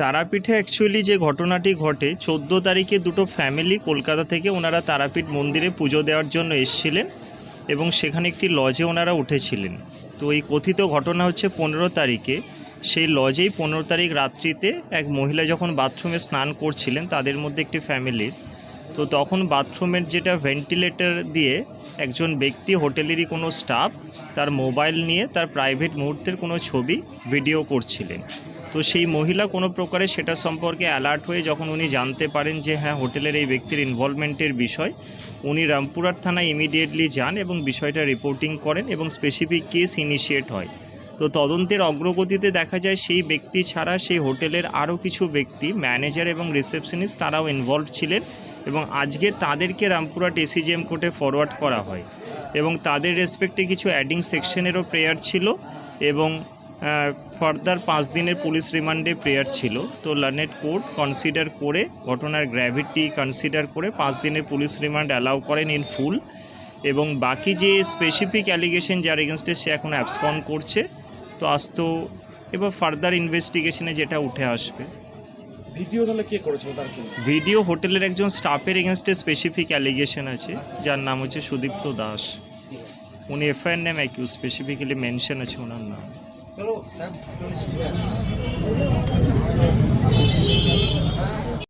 তারাপীঠে অ্যাকচুয়ালি যে ঘটনাটি ঘটে, চোদ্দ তারিখে দুটো ফ্যামিলি কলকাতা থেকে ওনারা তারাপীঠ মন্দিরে পুজো দেওয়ার জন্য এসেছিলেন এবং সেখানে একটি লজে ওনারা উঠেছিলেন। তো এই কথিত ঘটনা হচ্ছে পনেরো তারিখে। সেই লজেই পনেরো তারিখ রাত্রিতে এক মহিলা যখন বাথরুমে স্নান করছিলেন, তাদের মধ্যে একটি ফ্যামিলির তো তখন বাথরুমের যেটা ভেন্টিলেটর দিয়ে একজন ব্যক্তি হোটেলেরই কোনো স্টাফ তার মোবাইল নিয়ে তার প্রাইভেট মুহূর্তের কোনো ছবি ভিডিও করছিলেন। তো সেই মহিলা কোনো প্রকারে সেটা সম্পর্কে অ্যালার্ট হয়ে যখন উনি জানতে পারেন যে হ্যাঁ হোটেলের এই ব্যক্তির ইনভলভমেন্টের বিষয়, উনি রামপুরার থানায় ইমিডিয়েটলি যান এবং বিষয়টা রিপোর্টিং করেন এবং স্পেসিফিক কেস ইনিশিয়েট হয়। তো তদন্তের অগ্রগতিতে দেখা যায় সেই ব্যক্তি ছাড়া সেই হোটেলের আরও কিছু ব্যক্তি ম্যানেজার এবং রিসেপশনিস্ট তারাও ইনভলভ ছিলেন এবং আজকে তাদেরকে রামপুরহাট এসিজিএম কোর্টে ফরওয়ার্ড করা হয়। এবং তাদের রেসপেক্টে কিছু অ্যাডিং সেকশনেরও প্রেয়ার ছিল এবং ফার্দার পাঁচ দিনের পুলিশ রিমান্ডে প্রেয়ার ছিল। তো লার্নেট কোর্ট কনসিডার করে ঘটনার গ্র্যাভিটি কনসিডার করে পাঁচ দিনের পুলিশ রিমান্ড অ্যালাউ করেন ইন ফুল এবং বাকি যে স্পেসিফিক অ্যালিগেশন যার এগেনস্টে সে এখন অ্যাবসকন করছে। তো আজ তো এবার ফার্দার ইনভেস্টিগেশনে যেটা উঠে আসবে। ভিডিও তাহলে কে করেছিল? তার ভিডিও হোটেলের একজন স্টাফের এগেনস্টে স্পেসিফিক অ্যালিগেশন আছে যার নাম হচ্ছে সুদীপ্ত দাস। উনি FIR name accuse specifically mention আছে ওনার নাম। 走路才走了几个。